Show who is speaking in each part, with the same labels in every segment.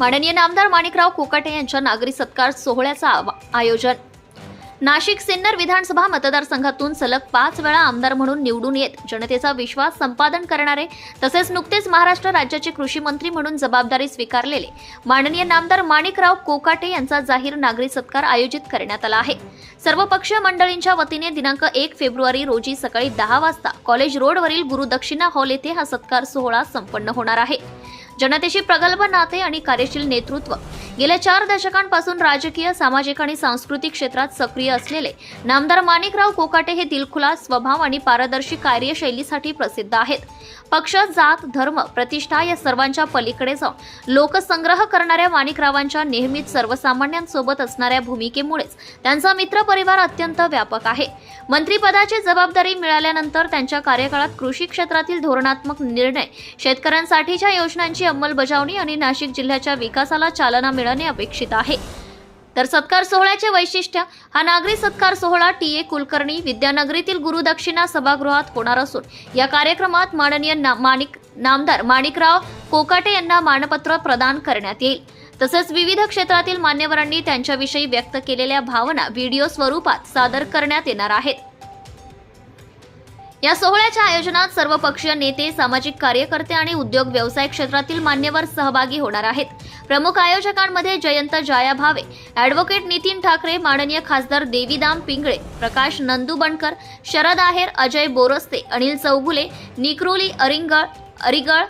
Speaker 1: माननीय नामदार माणिकराव कोकाटे यांच्या नागरी सत्कार सोहळ्याचं आयोजन. नाशिक सिन्नर विधानसभा मतदारसंघातून सलग पाच वेळा आमदार म्हणून निवडून येत जनतेचा विश्वास संपादन करणारे तसेच नुकतेच महाराष्ट्र राज्याचे कृषी मंत्री म्हणून जबाबदारी स्वीकारलेले माननीय नामदार माणिकराव कोकाटे यांचा जाहीर नागरी सत्कार आयोजित करण्यात आला आहे. सर्वपक्षीय मंडळींच्या वतीने दिनांक एक फेब्रुवारी रोजी सकाळी दहा वाजता कॉलेज रोडवरील गुरुदक्षिणा हॉल येथे हा सत्कार सोहळा संपन्न होणार आहे. जनतेशी प्रगल्भ नाते आणि कार्यशील नेतृत्व. गेल्या चार दशकांपासून राजकीय सामाजिक आणि सांस्कृतिक क्षेत्रात सक्रिय असलेले नामदार माणिकराव कोकाटे हे दिलखुलास स्वभाव आणि पारदर्शी कार्यशैलीसाठी प्रसिद्ध आहेत. पक्ष जात धर्म प्रतिष्ठा या सर्वांच्या पलीकडे जाऊन लोकसंग्रह करणाऱ्या माणिकरावांच्या नेहमीच सर्वसामान्यांसोबत असणाऱ्या भूमिकेमुळेच त्यांचा मित्रपरिवार अत्यंत व्यापक आहे. मंत्रिपदाची जबाबदारी मिळाल्यानंतर त्यांच्या कार्यकाळात कृषी क्षेत्रातील धोरणात्मक निर्णय शेतकऱ्यांसाठीच्या योजनांची अंमलबजावणी आणि नाशिक जिल्ह्याच्या विकासाला चालना मिळणे अपेक्षित आहे. तर सत्कार सोहळ्याचे वैशिष्ट्य हा नागरी सत्कार सोहळा टी. ए. कुलकर्णी विद्यानगरीतील गुरुदक्षिणा सभागृहात होणार असून या कार्यक्रमात माननीय ना, माणिक नामदार माणिकराव कोकाटे यांना मानपत्र प्रदान करण्यात येईल. तसेच विविध क्षेत्रातील मान्यवरांनी त्यांच्याविषयी व्यक्त केलेल्या भावना व्हिडिओ स्वरूपात सादर करण्यात येणार आहेत. या सोहळ्याच्या आयोजनात सर्व पक्षीय नेते सामाजिक कार्यकर्ते आणि उद्योग व्यवसाय क्षेत्रातील मान्यवर सहभागी होणार आहेत. प्रमुख आयोजकांमध्ये जयंत जाया भावे ॲडव्होकेट नितीन ठाकरे माननीय खासदार देवीदाम पिंगळे प्रकाश नंदू बनकर शरद आहेर अजय बोरस्ते अनिल चौगुले निक्रोली अरिंगळ अरिगळ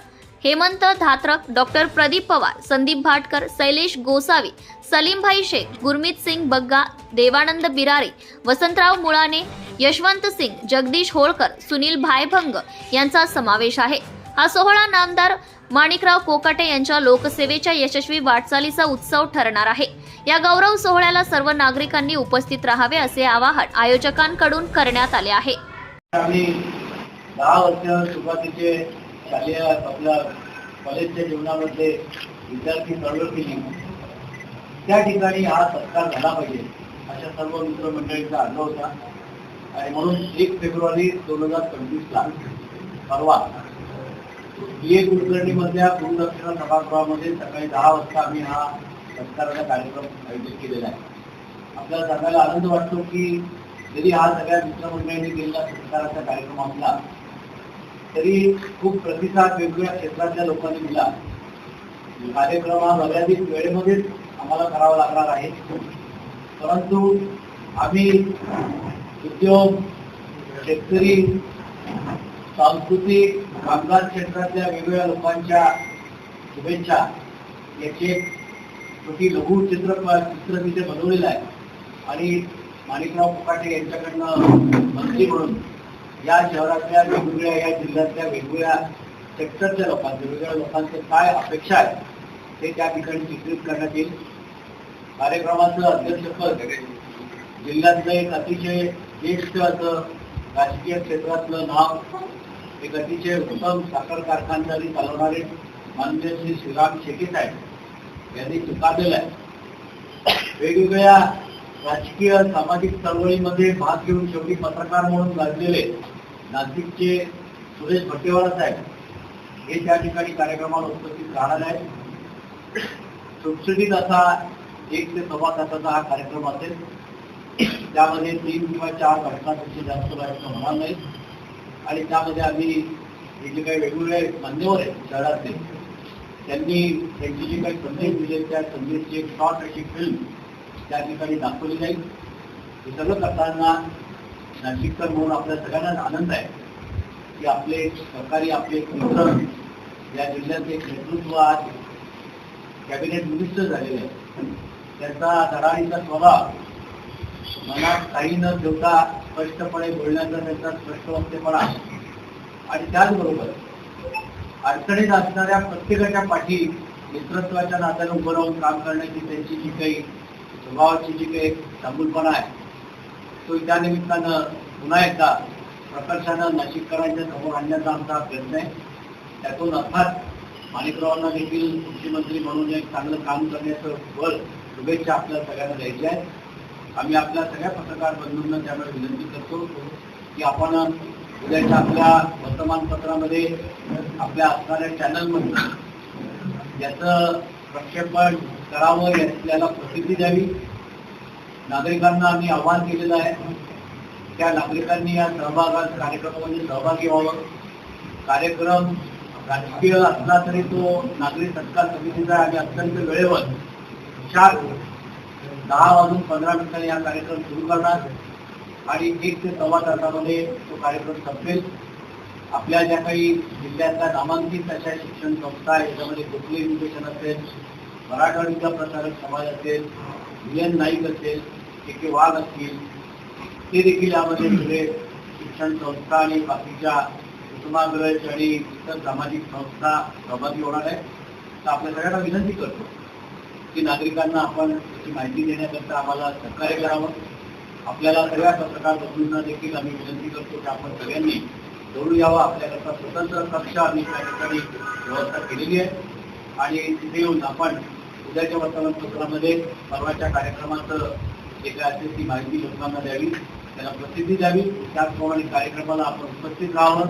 Speaker 1: हेमंत धात्रक डॉक्टर प्रदीप पवार संदीप भाटकर शैलेश गोसावी सलीमभाई शेख गुरमीत सिंग बग्गा देवानंद बिरारे वसंतराव मुळाने यशवंत सिंग जगदीश होळकर सुनील भायभंग यांचा समावेश आहे. हा सोहळा नामदार माणिकराव कोकाटे यांच्या लोकसेवेच्या यशस्वी वाटचालीचा उत्सव ठरणार आहे. या गौरव सोहळ्याला सर्व नागरिकांनी उपस्थित राहावे असे आवाहन आयोजकांकडून करण्यात आले आहे.
Speaker 2: आम्ही दहा वर्ष सुरुवातीचे शालेय आपल्या कॉलेजच्या जीवनामध्ये विद्यार्थी चळवळ केली. त्या ठिकाणी हा सत्कार झाला पाहिजे अशा सर्व मित्रमंडळींचा आग्रह होता. आणि म्हणून एक फेब्रुवारी दोन हजार पंचवीसला परवा बी ए कुलकर्णीमधल्या गुरुदक्षिणा सभागृहामध्ये सकाळी दहा वाजता आम्ही हा सत्काराचा कार्यक्रम आयोजित केलेला आहे. आपल्याला सांगायला आनंद वाटतो की जरी हा सगळ्या मित्रमंडळींनी केलेला सत्काराचा कार्यक्रम आपला तरी खूप प्रतिसाद वेगवेगळ्या क्षेत्रातल्या लोकांनी दिला. कार्यक्रम हा मर्यादित वेळेमध्येच आम्हाला करावा लागणार आहे. परंतु आम्ही उद्योग शेतकरी सांस्कृतिक कामगार क्षेत्रातल्या वेगवेगळ्या लोकांच्या शुभेच्छा याचे छोटी लघु चित्र चित्र तिथे बनवलेलं आहे. आणि माणिकराव फुकाटे यांच्याकडनं मंत्री म्हणून या शहरातल्या वेगवेगळ्या या जिल्ह्यातल्या वेगवेगळ्या सेक्टरच्या लोकांचे वेगवेगळ्या लोकांचे काय अपेक्षा आहेत ते त्या ठिकाणी चित्रित करण्यात येईल. कार्यक्रमाचं अध्यक्षपद जिल्ह्यातलं एक अतिशय ज्येष्ठ असं राजकीय क्षेत्रातलं नाव एक अतिशय उत्तम साखर कारखानदारी चालवणारे माननीय श्री श्रीराम शेके साहेब यांनी स्वीकारलेलं आहे. वेगवेगळ्या राजकीय सामाजिक चळवळीमध्ये भाग घेऊन शेवटी पत्रकार म्हणून गाजलेले नाशिकचे सुरेश भट्टेवार साहेब हे त्या ठिकाणी कार्यक्रमाला उपस्थित राहणार आहेत. सुटसुटीत असा एक ते सव्वा तासाचा हा कार्यक्रम असेल. त्यामध्ये तीन किंवा चार घटनापेक्षा जास्त प्रयत्न होणार नाही. आणि त्यामध्ये आम्ही हे जे काही वेगवेगळे मान्यवर आहेत शहरातले त्यांनी त्यांची जी काही संदेश दिले त्या संदेशची एक शॉर्ट अशी फिल्म त्या ठिकाणी दाखवली जाईल. हे सगळं करताना नाशिककर म्हणून आपल्या सगळ्यांनाच आनंद आहे की आपले सरकारी आपले मित्र या जिल्ह्याचे नेतृत्व आज कॅबिनेट मिनिस्टर झालेले आहेत. त्यांचा धडाडीचा स्वभाव मनात काही न ठेवता स्पष्टपणे बोलण्याचा त्यांचा स्पष्ट वक्तेपणा आणि त्याचबरोबर अडचणीत असणाऱ्या प्रत्येकाच्या पाठी नेतृत्वाच्या नात्याने उभं राहून काम करण्याची त्यांची जी काही स्वभावाची जी काही चांगुलपणा आहे तो त्या निमित्तानं पुन्हा एकदा प्रकर्षानं नाशिककरांच्या समोर आणण्याचा आमचा प्रयत्न आहे. त्यातून अर्थात माणिकरावांना देखील मुख्यमंत्री म्हणून एक चांगलं काम करण्याचं बळ शुभेच्छा आपल्या सगळ्यांना द्यायची आहे. आम्ही आपल्या सगळ्या पत्रकार बंधूंना त्यामुळे विनंती करतो की आपण उद्याच्या आपल्या वर्तमानपत्रामध्ये आपल्या असणाऱ्या चॅनलमध्ये याचं प्रक्षेपण करावं याला प्रसिद्धी द्यावी. नागरिकांना आम्ही आवाहन केलेलं आहे. त्या नागरिकांनी या सहभागात कार्यक्रमामध्ये सहभागी व्हावं. कार्यक्रम राजकीय असला तरी तो नागरी सत्कार समितीचा आहे. आणि अत्यंत वेळेवर चार दहा वाजून पंधरा मिनिटांनी हा कार्यक्रम सुरू करणार. आणि एक ते सव्वा तासामध्ये तो कार्यक्रम संपेल. आपल्या ज्या काही जिल्ह्यातल्या नामांकित अशा शिक्षण संस्था आहेत त्यामध्ये कुठली एज्युकेशन असेल मराठवाडीचा प्रसारक समाज असेल विलियन नाईक असेल के के वाघ असतील ते देखील यामध्ये सगळे शिक्षण संस्था आणि बाकीच्या कुटुंबाग्रज आणि इतर सामाजिक संस्था सहभागी होणार आहे तर आपल्या सगळ्यांना विनंती करतो की नागरिकांना आपण त्याची माहिती देण्याकरता आम्हाला सहकार्य करावं. आपल्याला सगळ्या पत्रकार बंधूंना देखील आम्ही विनंती करतो की आपण सगळ्यांनी जोडून यावं. आपल्याकरता स्वतंत्र कक्ष आम्ही त्या ठिकाणी व्यवस्था केलेली आहे. आणि तिथे येऊन आपण उद्याच्या वर्तमानपत्रामध्ये परवाच्या कार्यक्रमाचं जे काय असेल ती माहिती लोकांना द्यावी त्याला प्रसिद्धी द्यावी त्याचप्रमाणे कार्यक्रमाला आपण उपस्थित राहावं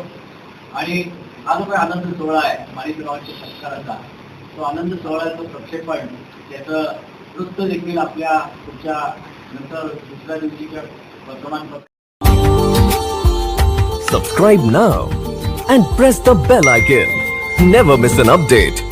Speaker 2: आणि हा जो काही आनंद सोहळा आहे माणिकरावांच्या संस्काराचा तो आनंद सोहळ्याचं प्रक्षेपण त्याचं वृत्त देखील आपल्या पुढच्या नंतर दुसऱ्या दिवशीच्या वर्तमानपत्र
Speaker 3: Subscribe now and press the bell icon. Never miss an update.